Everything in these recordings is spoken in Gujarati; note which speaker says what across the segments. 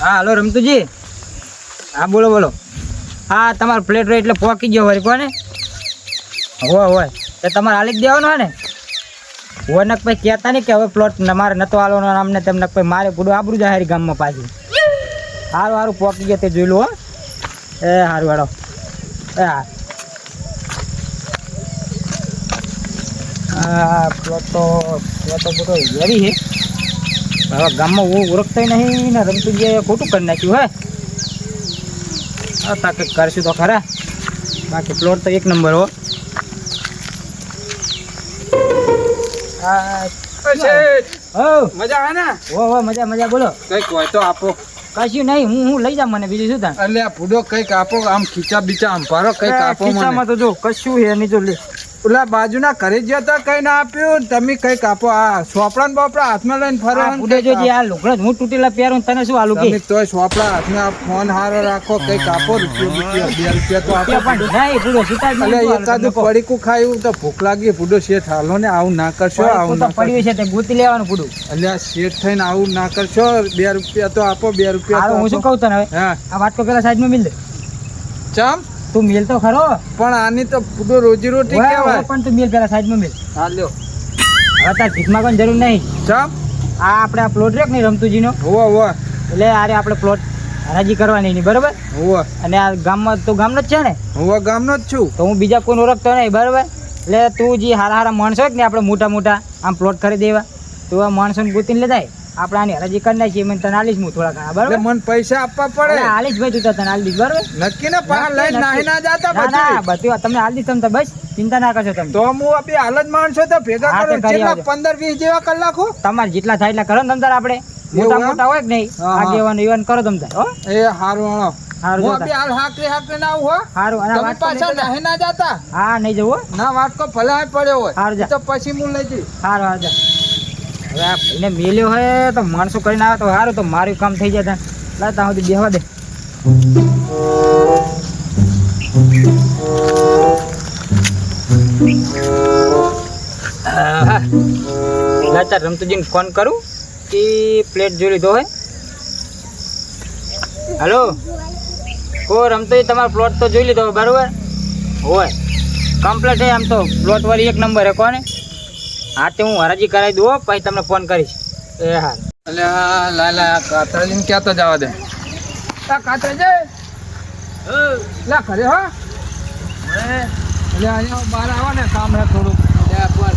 Speaker 1: હા, હલો રમતુજી. હા, બોલો બોલો. હા, તમારો પ્લેટ રહ્યો એટલે પોકી ગયો વળી, કોને? હોય હોય. તો તમારે હાલી જ દેવાનો હોય ને? હોય નક પછી કહેતા નહીં કે હવે પ્લોટ મારે નતો હાલવાનો અમને તેમને પછી મારે પૂરું આબરું જાય હારી ગામમાં પાછી. સારું સારું પોકી ગયો તે જોઈ લો એ સારું હાડો એ, હા. હા પ્લોટ તો પ્લોટ તો બધો હેવી છે. હવે ગામમાં હું ઓળખતો નહીં ને રમતું જે ખોટું કરી નાખ્યું હે? તા કંઈક કરશું તો ખરા. બાકી પ્લોટ તો એક નંબર હો.
Speaker 2: મજા આવે ને?
Speaker 1: હો હો મજા મજા બોલો.
Speaker 2: કંઈક હોય તો આપો.
Speaker 1: કશું નહીં હું હું લઈ જામ મને બીજું શું થાય?
Speaker 2: એટલે આ ફૂડો કંઈક આપો આમ ખીચા બીચા આમ કંઈક આપો મને.
Speaker 1: તો જો કશું હે નહીં જો લે.
Speaker 2: ઓલા બાજુના ઘરે જ્યાં તા કઈ ના આપ્યું તમે કંઈક આપો. આ સોપડા ને બાપડા હાથમાં લઈને ફરો
Speaker 1: આ જો આ લુગડા હું તૂટેલા પહેરું તને શું આલુ કે?
Speaker 2: તો સોપડા હાથમાં ફોન હારો રાખો કંઈક આપો રૂપિયો રૂપિયો બે રૂપિયા તો આપો.
Speaker 1: પણ નહીં પૂરો સીતા
Speaker 2: એટલે
Speaker 1: નહીં
Speaker 2: પડીકું ખાયું તો ભૂખ લાગી ફૂડો શેઠ હાલો ને આવું ના કરશો આવું ના
Speaker 1: પડ્યું છે તે ગોતી લેવાનું પૂડું.
Speaker 2: એટલે શેઠ થઈને આવું ના કરશો બે રૂપિયા તો આપો બે રૂપિયા
Speaker 1: હું શું. કહું તને હવે? આ વાત તો પેલા સાઈડમાં મિલ દે.
Speaker 2: ચમ?
Speaker 1: તું મેલ તો ખરો.
Speaker 2: પણ આની તો પૂરો રોજી રોટી કહેવાય.
Speaker 1: પણ તું મિલ પેલા સાઈડમાં મિલ.
Speaker 2: હા લ્યો.
Speaker 1: હવે તાર ભીખમાં કોઈ જરૂર નહીં.
Speaker 2: ચમ?
Speaker 1: આ આપણે આ પ્લોટ રહ્યો કે નહીં રમતુજીનો?
Speaker 2: હોવા હોવા.
Speaker 1: એટલે આરે આપણે પ્લોટ હરાજી કરવાની નહીં બરોબર?
Speaker 2: હોવા.
Speaker 1: અને આ ગામમાં તો ગામનો જ છે ને?
Speaker 2: હોવા ગામનો જ છું.
Speaker 1: તો હું બીજા કોઈને ઓળખતો નહીં બરોબર? એટલે તું જે હારા હારા માણસો હોય ને આપણે મોટા મોટા આમ પ્લોટ કરી દેવા. તું આ માણસોને ગોતીને લેતા. આપણે આની હરાજી કરી નાખીએ મને તને આલીશ હું થોડા ઘણા બરાબર?
Speaker 2: મને પૈસા આપવા પડે.
Speaker 1: આલીશ ભાઈ તું તને આલી દઈશ બરોબર?
Speaker 2: નક્કી ને પણ લઈ નાહી ના જાતા
Speaker 1: ના ના
Speaker 2: બધું
Speaker 1: તમને આલી દઈશ તમે બસ ચિંતા ના કરશો તમે.
Speaker 2: તો હું આપી હાલ જ માણસો તો ભેગા કરું કેટલા
Speaker 1: આવજો.
Speaker 2: પંદર વીસ જેવા કલાકો
Speaker 1: તમારે જેટલા થાય એટલા કરો ને તમતાર આપણે. મોટા મોટા હોય કે નહીં. આગેવાન ઈવન કરો તમતાર હો.
Speaker 2: એ હારું હણો
Speaker 1: હારું
Speaker 2: હું
Speaker 1: જો
Speaker 2: આપી હાલ હાકરી હાકરી ના હો.
Speaker 1: હારું અને વાત તો
Speaker 2: પાછા
Speaker 1: નાહી
Speaker 2: ના જાતા.
Speaker 1: હા નહીં જવું હો.
Speaker 2: ના વાટકો ભલે આ પડ્યો હોય. તો પછી હું લઈ જઈશ.
Speaker 1: હારું હારું. હવે આ ભાઈને મેલ્યો હોય તો માણસો કરીને આવે તો સારું તો મારું કામ થઈ જાય લા ત્યાં સુધી બેહવા દે. લા તાર રમતુજીને ફોન કરું કે પ્લેટ જોઈ લીધો હોય હલો કો રમતુજી તમારો પ્લોટ તો જોઈ લીધો બરોબર? હોય. કમ્પ્લેટ છે આમ તો પ્લોટ વાળી એક નંબર હે, કોને? હા તે હું હરાજી કરાવી દઉં પછી તમને ફોન કરીશ. એ હા.
Speaker 2: એટલે હા લા લા કાતરાજીને ક્યાં તો જવા દે? કાતરાજી? લા ઘરે હો. એટલે અહીંયા બહાર આવો ને કામ હે થોડું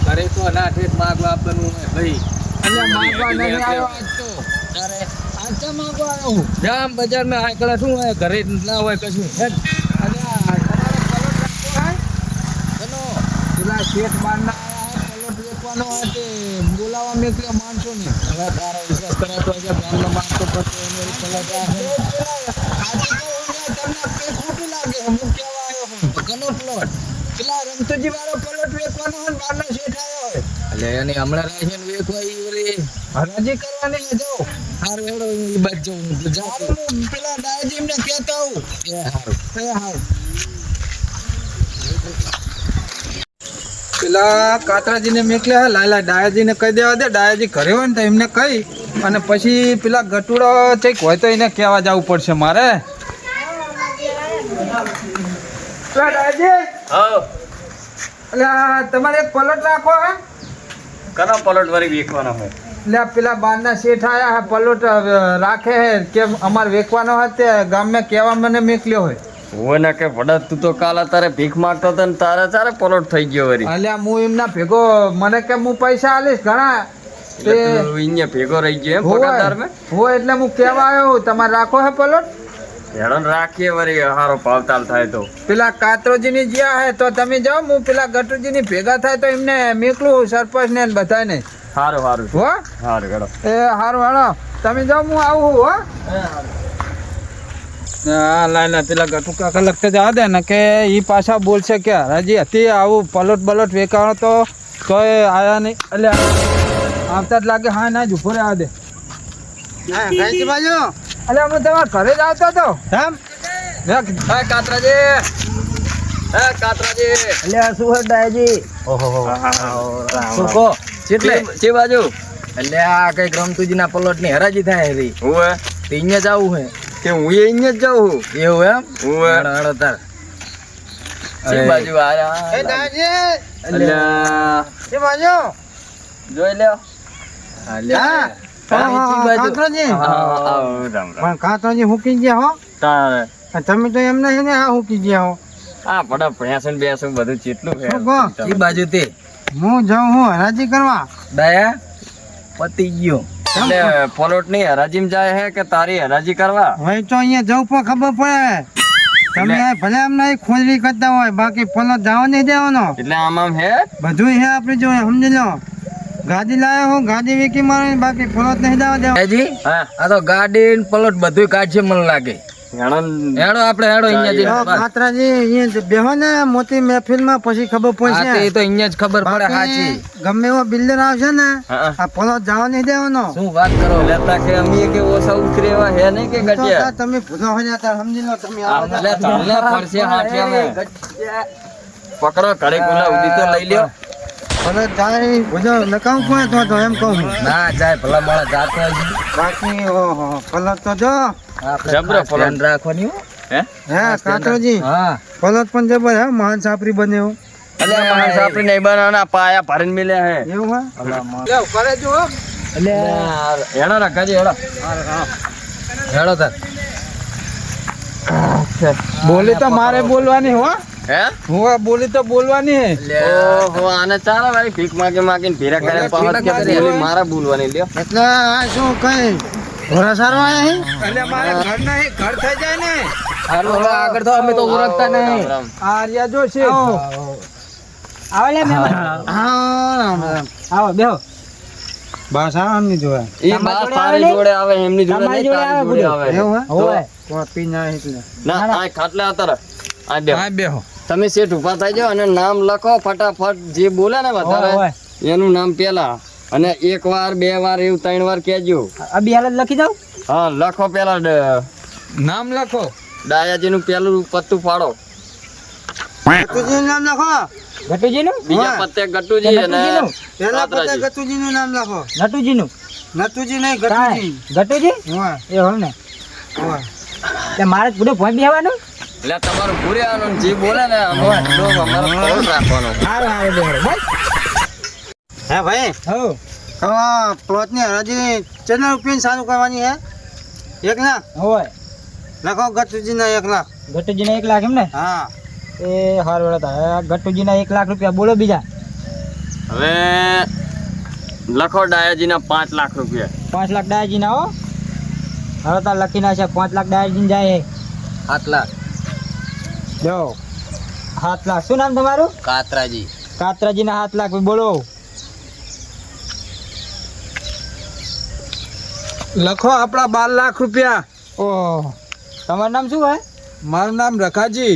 Speaker 3: ઘરે તો ના ઠેઠ માગવા આપવાનું ભાઈ.
Speaker 2: એટલે માગવા નહીં આવ્યો આજ તો. આજ તો માગવા આવ્યો હું
Speaker 3: જામ બજારમાં આંકડા શું હોય? ઘરે ના હોય કશું.
Speaker 2: હે અરે તમારે હે? પેલા શેઠ હે, પલોટ તે બોલાવા મેકલ્યા માણસો ને.
Speaker 3: હવે તારો વિશ્વાસ હોય છે ગામનો માણસો પછી એનો એક કલાક આ છે.
Speaker 2: તમને કઈ ખોટું લાગે હું કેવા આવ્યો હું
Speaker 3: ઘણો પ્લોટ.
Speaker 2: પેલા રમતુજી વાળો પ્લોટ વેચવાનો હોય ને બહારનો શેઠ આવ્યો હોય.
Speaker 3: એટલે એની હમણાં રાશન વેચવા ઈ વળી
Speaker 2: હરાજી કરવાની છે જો.
Speaker 3: હારું હેડો ઈ બાજુ હું જાઉં.
Speaker 2: હું પેલા દાદાજી એમને કહેતો આવું.
Speaker 3: એ હારું.
Speaker 2: એ હારું. પેલા કાતરાજીને મેકલ્યા લાલા ડાયાજીને કહી દેવા દે ડાયાજી ઘરે હોય ને તો એમને કહી અને પછી પેલા ગટુડો ચેક હોય તો એને કહેવા જવું પડશે મારે. તમારે એક પલટ રાખો હે?
Speaker 3: કનો પલટ વળી વેકવાનો હોય
Speaker 2: એટલે પેલા બારના શેઠ આયા હે પલટ રાખે હે કે અમારે વેકવાનો હોય તે ગામમાં કહેવા મને મેકલ્યો હોય
Speaker 3: હોય ને કે વડા તું તો કાલ તારે ભીખ માંગતો હતો ને તારે તારે પલોટ થઈ ગયો વળી
Speaker 2: અલ્યા હું એમના ભેગો મને કે હું પૈસા આલીશ ઘણા.
Speaker 3: એટલે ભેગો રહી ગયો એમ પગારદાર મેં
Speaker 2: હોય એટલે હું કેવા આવ્યો તમારે રાખો હે પલોટ?
Speaker 3: હેડન રાખીએ વળી હારો ભાવતાલ થાય તો.
Speaker 2: પેલા કાતરોજીની જ્યાં હે તો તમે જાઓ હું પેલા ગટુજીની ભેગા થાય તો એમને મેકલું સરપંચ ને બધાને
Speaker 3: સારું સારું
Speaker 2: હો?
Speaker 3: સારું હેડો.
Speaker 2: એ હારું હેડો. તમે જાઓ હું આવું હો. હા લાય પેલા ગટુ કાકા લખતા જવા દે ને કે ઈ પાછા બોલશે કે હરાજી હતી આવું પલોટ બલટ વેકાણો તો તોય આયા નહીં. એટલે આવતા જ લાગે હા ના જ ઊભો રહેવા દે. અલે અમે તમારા ઘરે જ આવતા તો.
Speaker 1: એમ?
Speaker 3: હે કાતરાજી. હે કાતરાજી.
Speaker 1: એટલે સુહર ડાયાજી?
Speaker 3: ચેટલે ચે બાજુ?
Speaker 1: એટલે આ કંઈક રમતુજી ના પલટની હરાજી થાય રી
Speaker 3: હું હે? તે અહીંયા જવું હે. કે હું અહીંયા જ જાઉં છું. એવું એમ? હું હેડો તાર. બાજુ આયા
Speaker 4: એ દાજી.
Speaker 3: અલ્યા.
Speaker 4: એ બાજુ.
Speaker 3: જોઈ લ્યો. અલ્યા.
Speaker 4: કાતરાજી. હુકી ગયા હો?
Speaker 3: તારે.
Speaker 4: તમે તો એમ નહીં ને આ હુકી ગયા હો.
Speaker 3: આ પડા ભેંસું ને બધું ચેટલું છે?
Speaker 4: કહો?
Speaker 3: એ બાજુ તે
Speaker 4: હું જાઉં હું હરાજી કરવા.
Speaker 3: દયા પતી ગયો. એટલે પોલોટની હરાજી જાય હે કે તારી હરાજી કરવા?
Speaker 4: હવે તો અહીંયા જવું પણ ખબર પડે. તમે ભલે આમ નહીં ખોજરી કરતા હોય બાકી પલો જવા નહીં દેવાનો.
Speaker 3: એટલે આમ આમ હે?
Speaker 4: બધું હે આપણે જો સમજી લો. ગાડી લાયો હું ગાડી વેકી મારે બાકી પલો નહીં જવા દેવા.
Speaker 5: જી?
Speaker 3: હા
Speaker 5: આ તો ગાડી ને પલોટ બધું કાઢશે મને લાગે. હેડો આપણે હેડો અહીંયા જઈને
Speaker 4: અહીંયા બેહો ને મોટી મહેફિલમાં પછી ખબર
Speaker 5: હા તે તો અહીંયા જ ખબર પડે
Speaker 4: બાકી ગમે એવો બિલ્ડર આવશે ને આ પલો જવા નહીં દેવાનો.
Speaker 5: શું વાત કરો?
Speaker 3: લેતા કે અમે કે ઓછા ઉતરે એવા હે નહીં કે
Speaker 4: તો
Speaker 3: ગટિયા
Speaker 4: તમે ભૂલો હોય ને સમજી લો તમે આવો
Speaker 3: એટલે તમને પડશે હાથે પકડો ઘરે ગુલા ઉધી તો લઈ લ્યો.
Speaker 4: પલો જાય ભૂલો નકામ કોઈ તો એમ કહું
Speaker 5: ના જાય ભલા મારા જાતો
Speaker 4: બાકી ઓહો પલો તો જો.
Speaker 3: જબરો
Speaker 5: ખાસ રાખવાની હે.
Speaker 3: હે?
Speaker 4: કાતરાજી
Speaker 5: હા.
Speaker 4: પલટ પણ જબર હે મહાન સાપરી બને એવું
Speaker 3: એટલે માણસ આપણે નહીં બનાવવાના પાયા ભરીને મિલ્યા હે.
Speaker 4: એવું હે?
Speaker 5: ભલા માણસ.
Speaker 1: એટલે
Speaker 3: હેડો રખાજી હેડો
Speaker 5: હેડો તાર.
Speaker 4: બોલી તો મારે બોલવાની હો.
Speaker 3: હે?
Speaker 4: હું બોલી તો બોલવાની હે.
Speaker 3: ઓહો આને ચાલો ભાઈ ભીખ માગી માગીને ભેરા કરે કે મારા બોલવાની લ્યો.
Speaker 4: એટલે આ શું કઈ? સારો આયા એટલે મારે ઘર નહીં ઘર થઈ જાય ને.
Speaker 5: આગળ તો અમે તો ઓળખતા નહીં.
Speaker 3: રામ
Speaker 4: આ રહ્યા જો છે.
Speaker 1: આવો. લે મહેમાન.
Speaker 4: હા
Speaker 1: આવો બેહો.
Speaker 4: બસ આ એમની જોયા
Speaker 3: એ બસ તારી જોડે આવે એમની જોડે નહીં તારી જોડે આવે.
Speaker 4: એવું હોય
Speaker 1: હોવે
Speaker 4: કોપી ના એટલે.
Speaker 3: ના આ ખાટલા હતા આ બેહો.
Speaker 5: આ બેહો.
Speaker 3: તમે સેઠ ઊભા થઈ જાઓ અને નામ લખો ફટાફટ. જે બોલે ને વધારે એનું નામ પેલા. અને એક વાર બે વાર એવું ત્રણ વાર કહેજો.
Speaker 1: આ બી હાલત લખી જાવ
Speaker 3: હા લખો પેલા
Speaker 5: નામ લખો.
Speaker 3: ડાયાજીનું પેલું પત્તું ફાડો.
Speaker 4: ગતુજી નામ લખો.
Speaker 1: ગટુજી નું
Speaker 3: બીજા. પત્તે ગટુજી અને
Speaker 4: પેલા
Speaker 3: પત્તે
Speaker 4: ગટુજી નું નામ લખો.
Speaker 1: નટુજી નું
Speaker 4: નટુજી નહીં ગટુજી.
Speaker 1: ગટુજી?
Speaker 4: હા.
Speaker 1: એ હોય ને.
Speaker 4: હા.
Speaker 1: એટલે મારે પૂરો ભોંય બેહવાનું?
Speaker 3: એટલે તમારું પૂરે આનું જે બોલે ને અમારે રાખવાનો.
Speaker 1: સારું સારું બેહો. બસ.
Speaker 4: હે ભાઈ?
Speaker 1: હો
Speaker 4: હા પ્લોટની હરાજી ચેનલ રૂપિયા ચાલુ કરવાની હે? એક લાખ?
Speaker 1: હોય.
Speaker 4: લખો ગતુજી ના એક લાખ.
Speaker 1: ગટુજી ના એક લાખ એમ ને?
Speaker 4: હા.
Speaker 1: એ હાર વેળા ગટુજી ના એક લાખ રૂપિયા બોલો બીજા.
Speaker 3: હવે લખો ડાયાજીના પાંચ લાખ રૂપિયા.
Speaker 1: પાંચ લાખ ડાયાજી ના હો. હવે તાર લખી નાખે પાંચ લાખ ડાયાજી જાય
Speaker 5: સાત લાખ.
Speaker 1: જો. સાત લાખ. શું નામ તમારું?
Speaker 5: કાતરાજી.
Speaker 1: કાતરાજી ના સાત લાખ. બોલો.
Speaker 4: લખો આપણા બાર લાખ રૂપિયા.
Speaker 1: ઓહ તમારું નામ શું હોય
Speaker 4: મારું નામ રખાજી.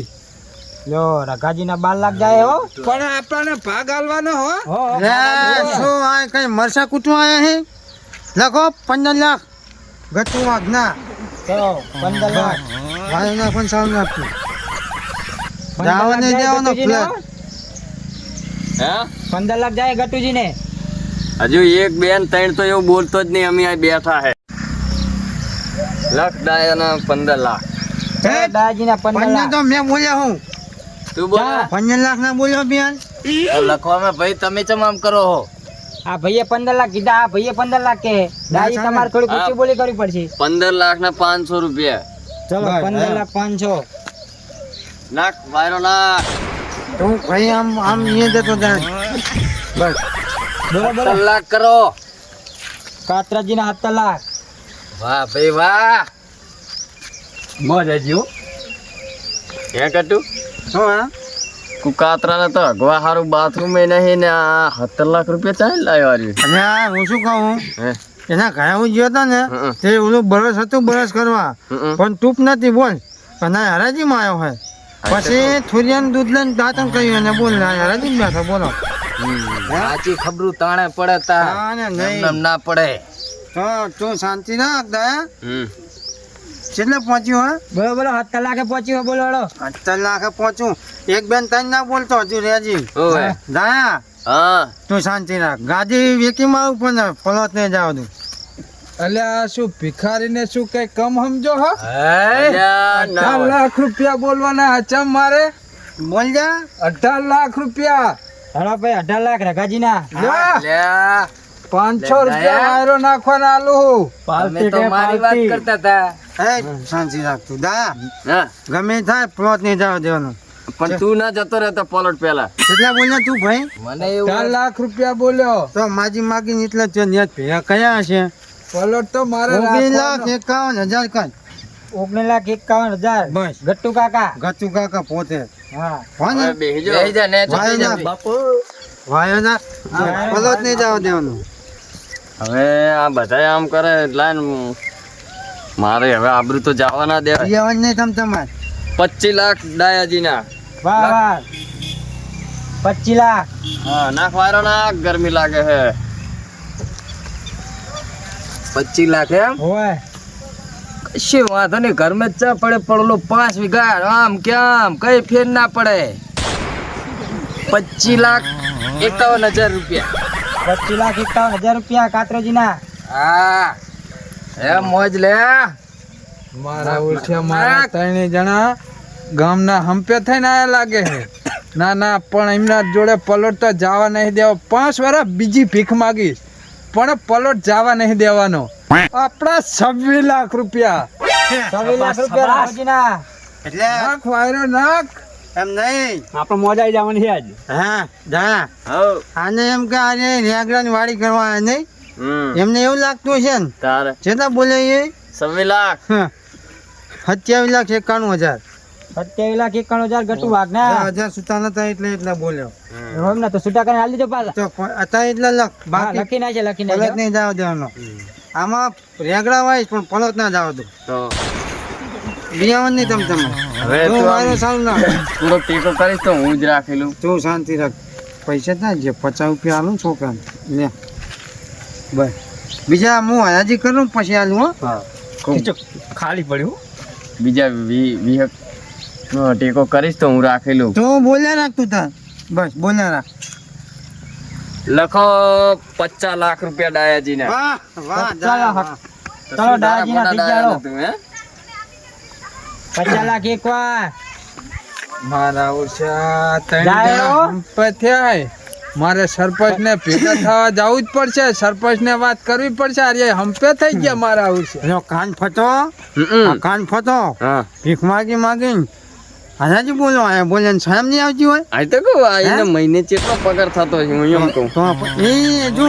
Speaker 1: લો રઘાજીના બાર લાખ જાય હો.
Speaker 4: પણ આપણને ભાગ આલવાનો હો.
Speaker 1: હો,
Speaker 4: શું આ કઈ મરસા કૂટવા આયા હે? લખો પંદર લાખ. ગટુ આજ્ઞા
Speaker 1: ચલો પંદર લાખ.
Speaker 4: ભાઈ ના પણ સાવ નાખ્યું
Speaker 1: જાવાને
Speaker 4: દેવાનો ફ્લેટ.
Speaker 3: હે?
Speaker 1: પંદર લાખ જાય ગટુજી ને
Speaker 3: હજુ એક બેન ત્રણ તો એવું બોલતો જ નહીં અમે આ બેઠા હે. લખ ડાયાના પંદર લાખ.
Speaker 1: દાદાજી ના પંદર લાખ.
Speaker 4: તો મેં બોલ્યા હું.
Speaker 3: તું બોલ.
Speaker 4: પંદર લાખ ના બોલ્યો બેન?
Speaker 5: લખવામાં ભાઈ તમે ચમ આમ કરો હો?
Speaker 1: આ ભાઈએ પંદર લાખ કીધા આ ભાઈએ પંદર લાખ કે. દાદી તમારે થોડી. ઊંચી બોલી કરવી પડશે.
Speaker 3: પંદર લાખ ના પાંચસો રૂપિયા.
Speaker 1: ચલો પંદર લાખ પાંચસો.
Speaker 3: લાખ વાયરો લાખ.
Speaker 4: તું ભાઈ આમ આમ અહીંયા જતો જાય બસ
Speaker 1: બોલો
Speaker 5: લાખ કરો.
Speaker 1: કાતરાજી ના સત્તર લાખ.
Speaker 5: વાહ ભાઈ વાહ.
Speaker 3: મોજ હજી ક્યાં કટુ?
Speaker 4: શું હા.
Speaker 3: કુકાતરા ને તો અગવા સારું બાથરૂમ એ નહીં ને આ સત્તર લાખ રૂપિયા ચાલ લાવ્યો
Speaker 4: અને આ હું શું કહું? એના ઘણા હું ગયો હતો ને તે ઓલું બરસ હતું બરસ કરવા. પણ તૂપ નથી બોલ. અને હરાજીમાં આવ્યો હોય પછી થુરિયાનું દૂધ લઈને દાંતણ કર્યું અને બોલ હરાજી બેઠો બોલો.
Speaker 5: સાચી ખબરું તાણે પડે તા.
Speaker 4: ને નહીં.
Speaker 5: એમ ના પડે.
Speaker 4: તો તું શાંતિ ના દયા. કેટલે પહોંચ્યું હા?
Speaker 1: બોલો બોલો સત્તર લાખે પહોંચ્યું બોલો બોલો
Speaker 4: સાત લાખે પહોંચ્યું. એક બેન તને ના બોલતો હજુ રેજી. દાયા.
Speaker 3: હા.
Speaker 4: તું શાંતિ રાખ. ગાડી વેકી આવું પણ ફલોત નહીં જાવ તું.
Speaker 2: એટલે આ શું ભિખારીને શું કઈ કમ સમજો હા? અઢાર લાખ રૂપિયા બોલવાના હચમ મારે.
Speaker 1: બોલ જા.
Speaker 2: અઢાર લાખ રૂપિયા.
Speaker 1: હેલો ભાઈ અઢાર લાખ રઘાજી ના
Speaker 2: પાંચસો રૂપિયા વાયરો નાખવાના આલુ
Speaker 5: તમે તો મારી વાત કરતા હતા
Speaker 4: શાંતિ રાખતું દા. ગમે થાય પ્લોટ નહીં જવા દેવાનો.
Speaker 3: પણ તું ના જતો રહેતો પલોટ પેલા
Speaker 4: કેટલા બોલ્યા તું ભાઈ?
Speaker 5: મને
Speaker 2: ચાર લાખ રૂપિયા બોલ્યો.
Speaker 4: તો માજી માગી એટલા જ ન્યાજ ભેગા કયા હશે.
Speaker 2: પલોટ તો મારે
Speaker 4: ઓગણીસ લાખ એકાવન હજાર કઈ?
Speaker 1: ઓગણીસ લાખ એકાવન હજાર.
Speaker 4: બસ.
Speaker 1: ગટ્ટુ કાકા.
Speaker 4: ગટ્ટુ કાકા પોતે.
Speaker 1: હા.
Speaker 4: ને. બાપુ વાયો ના પ્લોટ નહીં જવા દેવાનું.
Speaker 3: હવે આ બધા આમ કરે એટલે મારે હવે આબરૂ તો જવા ના દેવાય.
Speaker 4: પિયાવન નહીં તમ તમારે.
Speaker 3: પચીસ લાખ ડાયાજી ના
Speaker 1: વાહ વાહ. પચીસ લાખ.
Speaker 3: હા નાખવારો ના ગરમી લાગે હે.
Speaker 5: પચીસ લાખ એમ?
Speaker 1: હોય.
Speaker 5: કશી વાંધો નહીં ઘરમાં જ ચા પડે પડલો પાંચ વીઘા. આમ કેમ કઈ ફેર ના પડે. પચીસ લાખ એકાવન હજાર રૂપિયા.
Speaker 1: પચીસ લાખ એકાવન હજાર રૂપિયા કાતરેજી ના
Speaker 5: હા. એ મોજ લે.
Speaker 2: મારા ઓળખ્યા મારા ત્રણે જણા ગામના હંપે થઈને આયા લાગે છે. ના ના પણ એમના જોડે પલોટ તો જવા નહીં દેવો. પાંચ વર્ષ બીજી ભીખ માગીશ પણ પલોટ જવા નહીં દેવાનો. આપણા છવ્વીસ લાખ રૂપિયા.
Speaker 1: છવ્વીસ લાખ રૂપિયા રઘાજી ના
Speaker 4: એટલે
Speaker 2: નાખ વાયરો નાખ
Speaker 4: એમ નહીં?
Speaker 1: આપણે મોજા જવાની છે આજ.
Speaker 4: હા જા.
Speaker 3: હવ
Speaker 4: આને એમ કે આજે રેગડાની વાડી કરવા આયા નહીં? એમને એવું લાગતું છે ને?
Speaker 3: તારે.
Speaker 4: જેટલા બોલે એ?
Speaker 3: છવ્વીસ લાખ.
Speaker 4: સત્યાવીસ લાખ એકાણું હજાર.
Speaker 1: સત્યાવીસ લાખ એકાણું હજાર ગટ્ટુ વાઘ ના?
Speaker 4: હજાર સુતા નતા એટલે એટલા બોલ્યો.
Speaker 1: એમ ના તો સુટા કરીને હાલી દેજો પાછા.
Speaker 4: અત્યારે એટલા લખ.
Speaker 1: હા,
Speaker 4: બાકી
Speaker 1: લખી નાખે લખી નાખે
Speaker 4: નહીં જવા દેવાનો. આમાં રેગડા વાય પણ પલત ના જવા દો
Speaker 3: તો?
Speaker 4: બિયાવન નહીં તમ તમે.
Speaker 3: હવે
Speaker 4: તું
Speaker 3: મારો
Speaker 4: સારું ના
Speaker 3: થોડોક ટેકો કરીશ તો હું જ રાખેલું.
Speaker 4: તું શાંતિ રાખ. પૈસા ના જે પચાસ રૂપિયા આલું છોકરાને. લે બસ. બીજા હું હરાજી કરું પછી આલું હા.
Speaker 1: ખાલી પડ્યું.
Speaker 3: બીજા વી ટેકો કરીશ તો હું રાખેલું.
Speaker 4: તો બોલ્યા રાખ તું તાર. બસ બોલ્યા રાખ.
Speaker 3: લખો પચાસ લાખ રૂપિયા ડાયાજી ના
Speaker 4: વાહ વાહ.
Speaker 1: ચાલો ડાયાજીના.
Speaker 3: તું હે?
Speaker 1: પચાસ લાખ એક વાર.
Speaker 2: મારા ઓછા ત્રણ
Speaker 1: હો.
Speaker 2: હે. મારે સરપંચ ને ભેગા થવા જવું જ પડશે. સરપંચ ને વાત કરવી પડશે. અરે હંપે થઈ ગયા મારા ઓછા.
Speaker 4: કાન ફતો કાન ફતો ભીખ માગી માગીને. હરાજી બોલો આ બોલે શરમ નહીં આવતી હોય?
Speaker 3: આ તો કહું એને મહિને કેટલો પગાર થતો છે હું એમ કહું.
Speaker 4: તો એ જો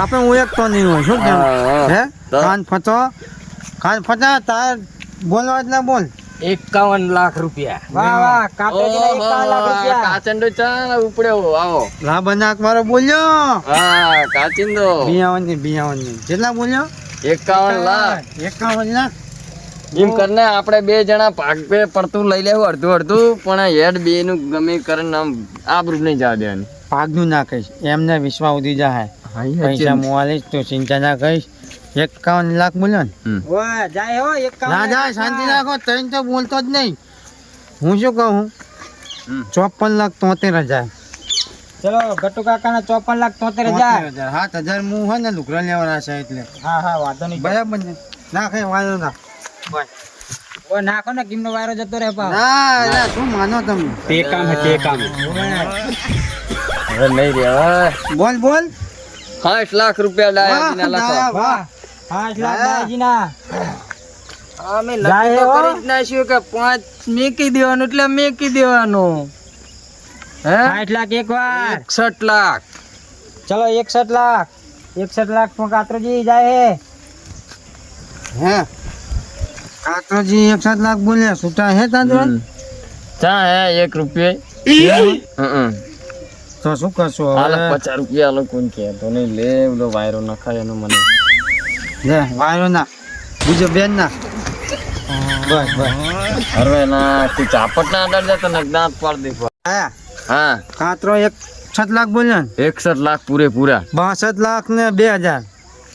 Speaker 4: આપણે ઓળખતો નહીં હોય શું કેમ
Speaker 3: હા, હા.
Speaker 4: હે કાન ફતો કાન ફતા તાર બોલવા જ ના બોલ.
Speaker 5: એકાવન લાખ રૂપિયા.
Speaker 1: વાહ વાહ કાતરેજી એકાવન લાખ રૂપિયા.
Speaker 3: કાચંડો ચા ઉપડ્યો આવો.
Speaker 4: લા બનાક મારો બોલ્યો?
Speaker 3: હા કાચિંદો.
Speaker 4: બિયાવનની બિયાવનની કેટલા બોલ્યો?
Speaker 3: એકાવન લાખ.
Speaker 4: એકાવન લાખ?
Speaker 3: એમ કરીને આપણે બે જણા પાક પે પડતું લઈ લેવું અડધું અડધું પણ હેડ બે નું ગમે કરીને આમ આબરૂ નહીં જવા દેવાની.
Speaker 4: પાગનું ના કહીશ. એમને વિશ્વા ઉધી જાય પૈસા મોવાલીશ તો ચિંતા ના કહીશ એકાવન લાખ બોલ્યો ને.
Speaker 1: જાય હો
Speaker 4: ના જા શાંતિ. રાખો તૈન તો બોલતો જ નહીં. હું શું કહું? ચોપન લાખ તોતેર હજાર.
Speaker 1: ચલો ગટુ કાકા ના ચોપન લાખ તોતેર હજાર.
Speaker 4: હજાર. સાત હજાર હું હોય ને લુગરા લેવાના છે એટલે.
Speaker 1: હા હા વાંધો નહીં.
Speaker 4: બરાબર ને? ના કઈ વાંધો ના.
Speaker 1: ઓ નાખો ને કિમનો વાયરો જતો રહે પા
Speaker 4: ના ના શું માનો તમે? તે કામ તે કામ.
Speaker 3: હવે નહીં રે
Speaker 4: બોલ બોલ.
Speaker 3: પાંચ લાખ રૂપિયા
Speaker 4: લાયા
Speaker 3: લખો
Speaker 4: વાહ.
Speaker 1: પાંચ લાખ દાદાજી
Speaker 5: અમે
Speaker 1: જાય
Speaker 5: તો કરી જ નાખ્યું કે પાંચ મેકી દેવાનું એટલે મેકી દેવાનું. હે?
Speaker 1: આઠ લાખ એક વાર.
Speaker 5: એકસઠ લાખ.
Speaker 1: ચલો એકસઠ લાખ. એકસઠ લાખમાં કાતરોજી જાય હે.
Speaker 4: હે? કાતરોજી એક લાખ બોલ્યા છૂટા હે તાંદરા?
Speaker 3: હમ. ચા હે એક રૂપિયા.
Speaker 4: તો શું કરશો
Speaker 3: હાલ પચાસ રૂપિયા લોકો કે તો નહીં લે ઓલો વાયરો નખાય એનો મને.
Speaker 4: વાયો ના. બીજો બેન ના. બસ બસ.
Speaker 3: હવે ના તું ચાપટ ના અડાડ જતો ને દાંત પાડી દે
Speaker 4: હા
Speaker 3: હા.
Speaker 4: કાતરો એક છત લાખ બોલ્યા ને?
Speaker 3: એકસઠ લાખ પૂરેપૂરા.
Speaker 4: બાસઠ લાખ ને બે હજાર.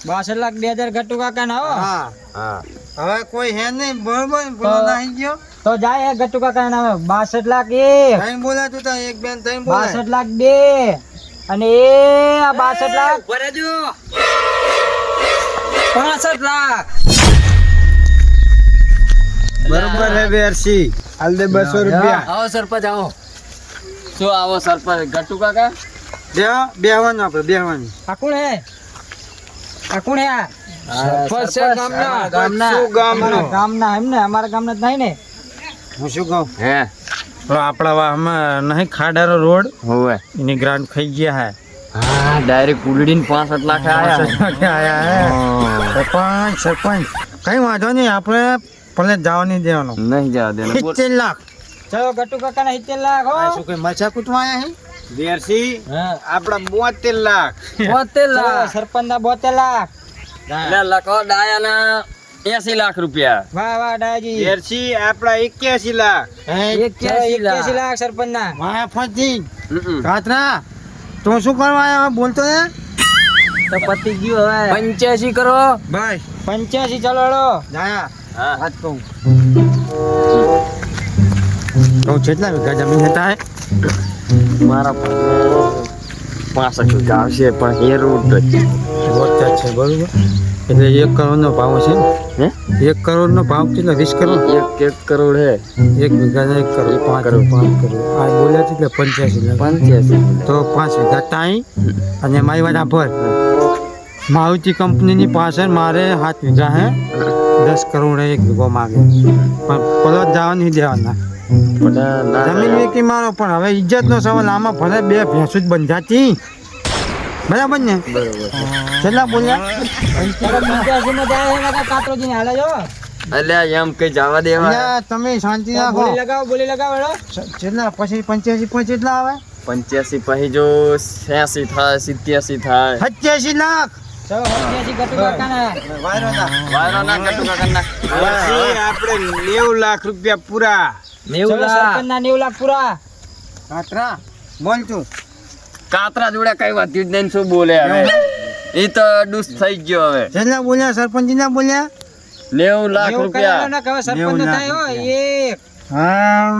Speaker 1: બાસઠ લાખ બે હજાર ગટ્ટુ કાકા ના હો?
Speaker 4: હા.
Speaker 3: હા.
Speaker 4: હવે કોઈ હે નહીં બરોબર? બોલો
Speaker 1: તો-
Speaker 4: નાહી ગયો.
Speaker 1: તો જાય હે ગટ્ટુ કાકા ના નામે. બાસઠ લાખ એક.
Speaker 4: ત્રણ બોલા તું તો એક બેન ત્રણ બોલા.
Speaker 1: બાસઠ લાખ બે. અને એ આ બાસઠ લાખ
Speaker 5: પાસઠ લાખ.
Speaker 4: બરોબર હે બેરસી. હાલ દે બસો રૂપિયા.
Speaker 5: આવો સરપંચ આવો.
Speaker 3: શું આવો સરપંચ ગટુ કાકા.
Speaker 4: બે બેહવાનું આપણે બેહવાનું.
Speaker 1: આ કોણ હે? આ કોણ હે આ?
Speaker 5: સરપંચ છે ગામના.
Speaker 1: ગામના.
Speaker 4: શું ગામનો?
Speaker 1: ગામના એમ ને અમારા ગામના જ નહીં ને.
Speaker 4: હું શું કહું?
Speaker 3: હે.
Speaker 4: તો આપણા વાહમાં નહીં ખાડાનો રોડ.
Speaker 3: હોવે.
Speaker 4: એની ગ્રાન્ટ ખાઈ ગયા હે.
Speaker 3: હા ડાયરેક્ટ ઉલડીને પાંસઠ લાખ આયા.
Speaker 4: આયા સરપંચ સરપંચ કઈ વાંધો નહીં આપણે ભલે જવા નહીં દેવાનો.
Speaker 3: નહીં જવા દે
Speaker 4: સિત્તેર લાખ.
Speaker 1: ચલો ગટુ કાકા ના સિત્તેર લાખ હો.
Speaker 4: શું કઈ મરચા કૂટવા આયા હે? વેરસી આપણા બોતેર લાખ.
Speaker 5: બોતેર લાખ.
Speaker 1: સરપંચ ના બોતેર લાખ.
Speaker 3: લખો ડાયાના એસી લાખ રૂપિયા.
Speaker 1: વાહ વાહ ડાયાજી.
Speaker 4: આપણા એક્યાસી લાખ.
Speaker 1: એક્યાસી લાખ. સરપંચ ના
Speaker 4: વાહ ફજી કાતરા તું શું કરવા આવ્યો બોલતો હે?
Speaker 1: તો પતી ગયું હવે.
Speaker 5: પંચ્યાસી કરો.
Speaker 4: ભાઈ.
Speaker 1: પંચ્યાસી ચલાડો.
Speaker 4: જાયા.
Speaker 3: હા.
Speaker 4: વાત કહું. તો કેટલા વીઘા જમીન હતા
Speaker 3: મારા પાંસઠ વીઘા આવશે પણ રોડ જ
Speaker 4: છે બરોબર? એટલે એક કરોડનો ભાવ છે
Speaker 3: હે?
Speaker 4: એક કરોડનો ભાવ કેટલા? વીસ કરોડ?
Speaker 3: એક એક કરોડ હે.
Speaker 4: એક વીઘા એક કરોડ પાંચ
Speaker 3: કરોડ.
Speaker 4: પાંચ કરોડ. આ બોલ્યા છે એટલે પંચ્યાસી લાખ.
Speaker 3: પંચ્યાસી.
Speaker 4: તો પાંચ વીઘા ટાઈ અને મારી વાત આભર મારુતિ કંપનીની પાછળ મારે સાત વીઘા હે. દસ કરોડ એક વીઘો માગે. પણ પલોટ જવા નહીં દેવાના. જમીન વેચી મારો પણ હવે ઇજ્જતનો સવાલ આમાં ભલે બે ભેંસું જ બંધાતી. બરાબર ને? કેટલા બોલ્યા?
Speaker 1: ચલો પંચ્યાસી માં જાય છે નકર કાતરોજીને હાલે જો
Speaker 3: અલ્યા એમ કઈ જવા દેવા?
Speaker 4: તમે શાંતિ રાખો.
Speaker 1: બોલી લગાવો બોલી લગાવો હેડો.
Speaker 4: કેટલા? પછી પંચ્યાસી પછી કેટલા આવે?
Speaker 3: પંચ્યાસી પછી જો છ્યાસી થાય સિત્યાસી થાય.
Speaker 4: સત્યાસી લાખ! આપણે નેવું લાખ રૂપિયા પૂરા.
Speaker 1: નેવું લાખ. પૂરા.
Speaker 4: બોલ તું.
Speaker 3: કાતરા જોડે કઈ વાત્યું જ નહીં શું બોલે હવે એ તો ડૂસ થઈ ગયો હવે
Speaker 4: જેના બોલ્યા સરપંચ ના બોલ્યા
Speaker 3: નેવું લાખ રૂપિયા
Speaker 1: સરપંચ થાય હો એક
Speaker 4: હા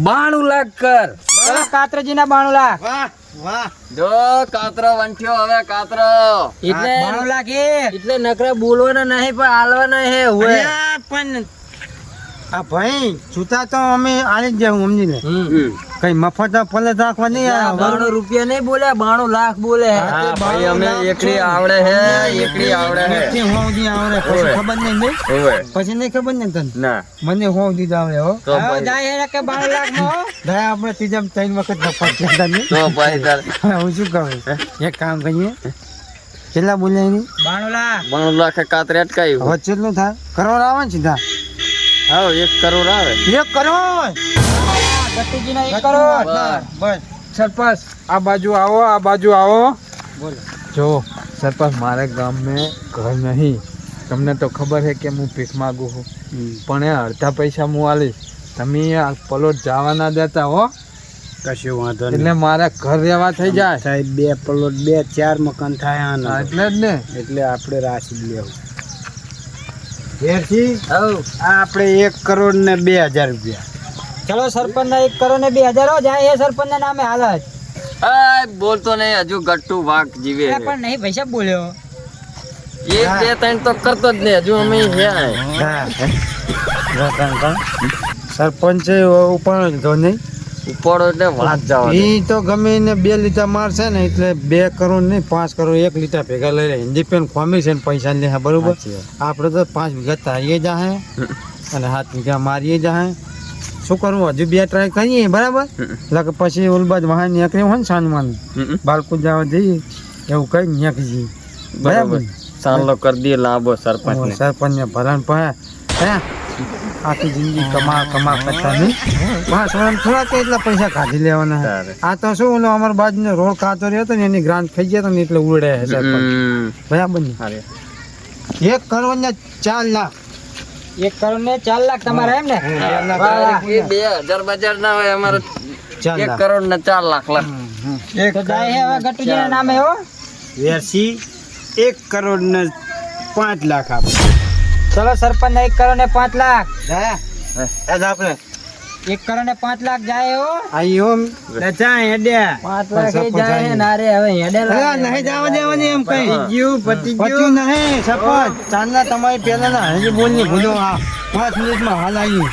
Speaker 5: બાણું લાખ કર
Speaker 1: કાતરજી ના બાણું લાખ
Speaker 4: વાહ વાહ
Speaker 3: જો કાતરો વંઠ્યો હવે કાતરો
Speaker 5: એટલે
Speaker 1: બાણું લાખ
Speaker 5: એટલે નકરા બોલવાના નહીં પણ હાલવાના હે
Speaker 4: પણ આ ભાઈ જૂતા તો અમે આલી જ જાઉં સમજી લે કઈ મફત ફલે રાખવા નહીં
Speaker 5: બાણું રૂપિયા નહીં બોલે બાણો લાખ બોલે.
Speaker 3: ભાઈ અમે એકડી આવડે હે એકડી આવડે હે.
Speaker 4: નથી હોવ દી આવડે. પછી ખબર નહીં નહીં પછી નહીં ખબર નહીં તને?
Speaker 3: ના.
Speaker 4: મને હોવ દી આવડે હો.
Speaker 3: તો
Speaker 1: હવે
Speaker 3: ભાઈ
Speaker 1: જાય હે કે બાણો લાખ નો હો.
Speaker 4: આપણે ત્રીજા ત્રણ વખત મફત થયા નહીં
Speaker 3: તો ભાઈ તાર
Speaker 4: હું શું કહું? એક કામ કરીએ. કેટલા બોલ્યા એની?
Speaker 1: બાણો લાખ.
Speaker 3: બાણો લાખ કાતરે અટકાયું.
Speaker 4: હવે કેટલું થાય? કરોડ આવે ને સીધા?
Speaker 3: હા એક કરોડ આવે.
Speaker 4: એક કરોડ?
Speaker 1: ગટુજી એક કરોડ?
Speaker 4: બસ.
Speaker 2: સરપંચ આ બાજુ આવો આ બાજુ આવો.
Speaker 4: બોલો.
Speaker 2: જો સરપંચ મારે ગામમાં ઘર નહીં. તમને તો ખબર છે કે હું ભીખ માગું છું. પણ એ અડધા પૈસા હું આલીશ. તમે આ પલોટ જવા ના દેતા હો.
Speaker 4: કશું વાંધો
Speaker 2: એટલે મારા ઘર રહેવા થઈ જાય.
Speaker 4: સાહેબ બે પ્લોટ બે ચાર મકાન થાય આના.
Speaker 2: એટલે જ ને.
Speaker 4: એટલે આપણે રાશિ લેવું. ઘેરથી? આપણે એક કરોડ ને બે હજાર રૂપિયા.
Speaker 1: ચલો સરપંચ એક કરોડ ને બે હજાર જાય એ સરપંચના નામે હાલ જ
Speaker 3: બોલતો નહીં હજુ ગટ્ટુ વાક જીવે
Speaker 1: પણ નહીં પૈસા બોલ્યો.
Speaker 3: એક બે ત્રણ તો કરતો જ નહીં હજુ અમે હે.
Speaker 4: સરપંચ પણ નહીં.
Speaker 3: ઉપાડો એટલે વાત જવા
Speaker 4: એ તો ગમે એને બે લીટર મારશે ને એટલે બે કરોડ નહીં પાંચ કરોડ એક લીટર ભેગા લઈ લે. હિન્દી પેન ખોમી છે ને પૈસા લે બરોબર? આપણે તો પાંચ વીઘા તારીએ જાહે અને સાત વીઘા મારીએ જાહે. શું કરવું? હજુ બે ટ્રાય કરીએ બરાબર? એટલે પછી ઓલબાજ વાહન નીકળે હોય ને સાનમાન
Speaker 3: હમ.
Speaker 4: બાળકો જવા જઈએ એવું કઈ નીકળી જઈએ.
Speaker 3: બરાબર? ચાલો કરી દઈએ લાભો સરપંચ સરપંચને.
Speaker 4: સરપંચ ને ભરણ પડે હે? આખી જિંદગી કમા કમા કરતા નહીં પણ થોડા કે એટલા પૈસા કાઢી લેવાના આ તો શું ઓલો અમારા બાજુનો રોડ ખાતો રહ્યો હતો ને એની ગ્રાન્ટ થઈ ગયા તો ને એટલે ઉડે. બરાબર ને? એક કરોડ ને ચાર લાખ.
Speaker 1: એક કરોડ ને ચાર લાખ તમારે એમ ને?
Speaker 3: બે હજાર બજાર ના હોય અમારે એક કરોડ ને ચાર લાખ લાખ.
Speaker 1: એક જાય હવે ગટુજી નામે હો.
Speaker 4: વેરસી એક કરોડ ને પાંચ લાખ આપે.
Speaker 1: ચલો સરપંચ ના એક કરો ને પાંચ લાખ.
Speaker 4: આપણે.
Speaker 1: એક કરો ને પાંચ લાખ જાય હો.
Speaker 4: આયો
Speaker 6: લચા હેડ્યા
Speaker 5: પાંચ લાખ જાય. ના રે હવે હેડે
Speaker 4: નહીં જવા દેવાની એમ કઈ.
Speaker 6: ગયું પતી
Speaker 4: પત્યું નહીં સરપંચ. ચાંદના તમારી પહેલાના હજી બોલની ભૂલો આ પાંચ મિનિટમાં હાલ આવી.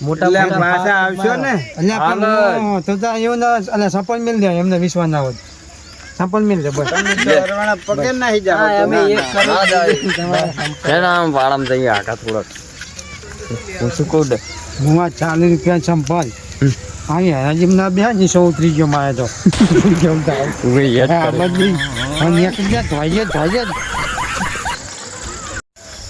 Speaker 5: મોટા મોટા
Speaker 6: આવશો ને?
Speaker 4: એટલે પણ તો તો એવું ના એટલે સપન મિલ દે એમને વિશ્વાસ ના હોય. સપન મિલ છે બસ.
Speaker 6: પગે નાહી જાવ
Speaker 5: અમે એક
Speaker 3: આમ વાળામાં જઈએ આખા થોડોક? હું શું કહું? દે
Speaker 4: હું આ ચાલીસ રૂપિયા સંપલ આવી હરાજી ના બે ની સો ઉતરી ગયો મારે તો. થાય અને એક ધોઈએ ધોઈએ જ.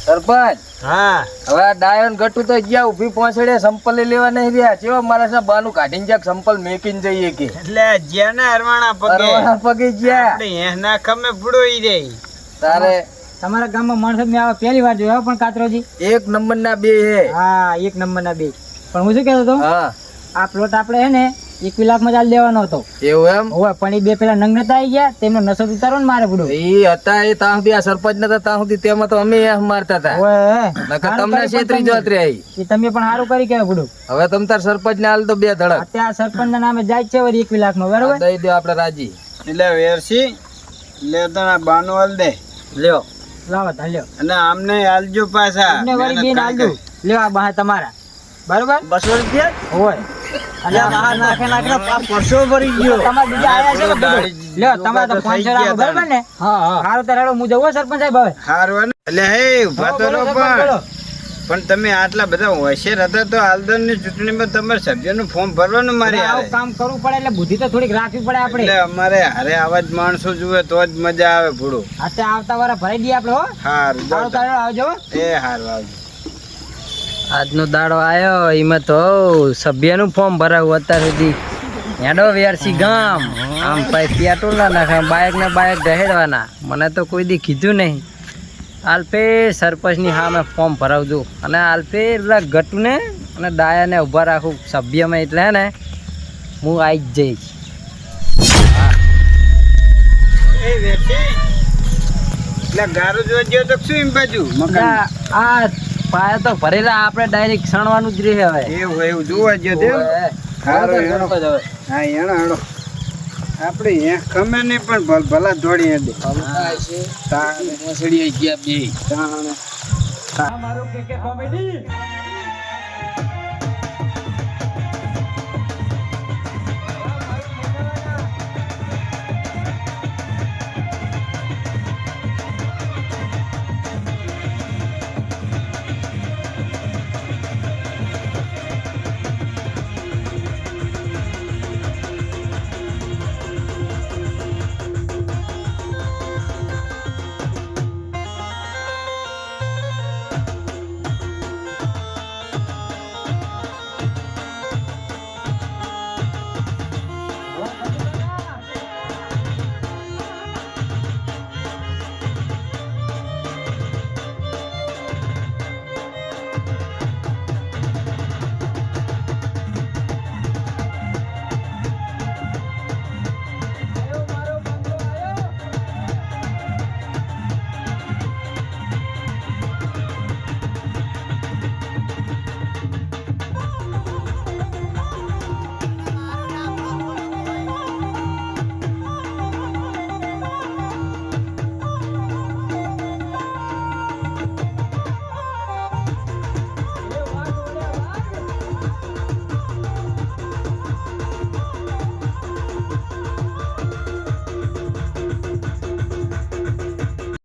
Speaker 5: સરપંચ
Speaker 6: હા.
Speaker 5: હવે આ ડાયન ગટુ તો ગયા ઊભી પહોંચડે સંપલ લેવા નહીં રહ્યા. ચેવા મારા સાહેબ બાનું કાઢીને જ્યાંક સંપલ મેકીને જઈએ કે?
Speaker 6: એટલે જ્યાં ને અરવાણા પગે.
Speaker 5: અરવાણા પગે ગયા
Speaker 6: આપણે એના ખમે ફૂડોઈ રહી
Speaker 5: તારે
Speaker 1: તમારા ગામમાં માણસો મેં આવા પહેલી વાર જોયો પણ કાતરોજી?
Speaker 5: એક નંબર ના બે હે.
Speaker 1: હા એક નંબર ના બે. પણ હું શું કહેતો હતો?
Speaker 5: હા.
Speaker 1: આ પ્લોટ આપણે હે ને એકવી લાખમાં ચાલ દેવાનો હતો.
Speaker 5: એવું એમ?
Speaker 1: હોય પણ એ બે પેલા નંગ નતા આવી ગયા તેમનો નસો ઉતારો ને મારે પૂરો
Speaker 5: એ હતા એ ત્યાં સુધી આ સરપંચ નતા ત્યાં સુધી તેમાં તો અમે મારતા હતા. નકર તમને છેતરી
Speaker 1: પણ
Speaker 5: જોત રે
Speaker 1: એ તમે પણ સારું કરી ગયા બુડો
Speaker 5: હવે તમ તાર સરપંચ ને હાલ તો બે ધડક.
Speaker 1: અત્યારે સરપંચ ના નામે જાય છે એક લાખમાં
Speaker 5: આ
Speaker 1: બરાબર
Speaker 5: દઈ દો આપણે રાજી.
Speaker 6: એટલે વેરસી લે તને બાનું હાલ દે.
Speaker 1: લ્યો. લાવો તા લ્યો.
Speaker 6: અને આમને હાલજો પાછા.
Speaker 1: અમને વળી બેન હાલજો આ બહાર તમારા. બરોબર?
Speaker 6: બસો રૂપિયા?
Speaker 1: હોય અને બહાર નાખે નાખે
Speaker 6: આ પરસો ભરી ગયો.
Speaker 1: તમારા બીજા આયા છે ને બુડો? લ્યો તમારે તો પાંચસો રાખો બરાબર ને?
Speaker 5: હા હા.
Speaker 1: સારું તારે હું જવું સરપંચ સાહેબ હવે.
Speaker 6: હારવાનું એટલે હે ઊભા તો રહો પણ. પણ તમે આટલા બધા હોશિયાર હતા તો હાલદરની ચૂંટણીમાં તમારે સભ્યનું ફોર્મ ભરવાનું મારે
Speaker 1: આવું કામ કરવું પડે એટલે બુદ્ધિ તો થોડીક રાખવી પડે આપણે.
Speaker 6: એટલે અમારે હારે આવા જ માણસો જુએ તો જ મજા આવે ભૂડું.
Speaker 1: અત્યારે આવતા વારે ભરાઈ દઈએ આપણે હો.
Speaker 6: હારું
Speaker 1: આવજો
Speaker 6: એ હારું આવજો.
Speaker 5: આજનો દાડો આવ્યો એમાં તો સભ્યનું ફોર્મ ભરાવું અત્યાર સુધી. હેડો વેરસી ગામ. આમ પછી પેટ્રોલ ના નાખે બાઇક ને બાઇક દહેડવાના મને તો કોઈ દી કીધું નહીં. આલ્ફે સરપંચની હા મેં ફોર્મ ભરાવજો. અને આલ્ફે પેલા ગટુને અને ડાયાને ઊભા રાખું. સભ્યમાં એટલે ને હું આવી જ જઈશ.
Speaker 6: એટલે ગારો જોવા તો શું એમ બાજુ?
Speaker 5: આ આ પાયા તો ભરેલા આપણે ડાયરેક્ટ સણવાનું જ રહે હવે.
Speaker 6: એવું એવું જોવા જ તેમ હારો એનો હા એનો હારો આપણે એ ખમે નહીં પણ ભલ- દોડી હેડે તાણે. તાણે.
Speaker 1: મારું કે કે કોમેડી?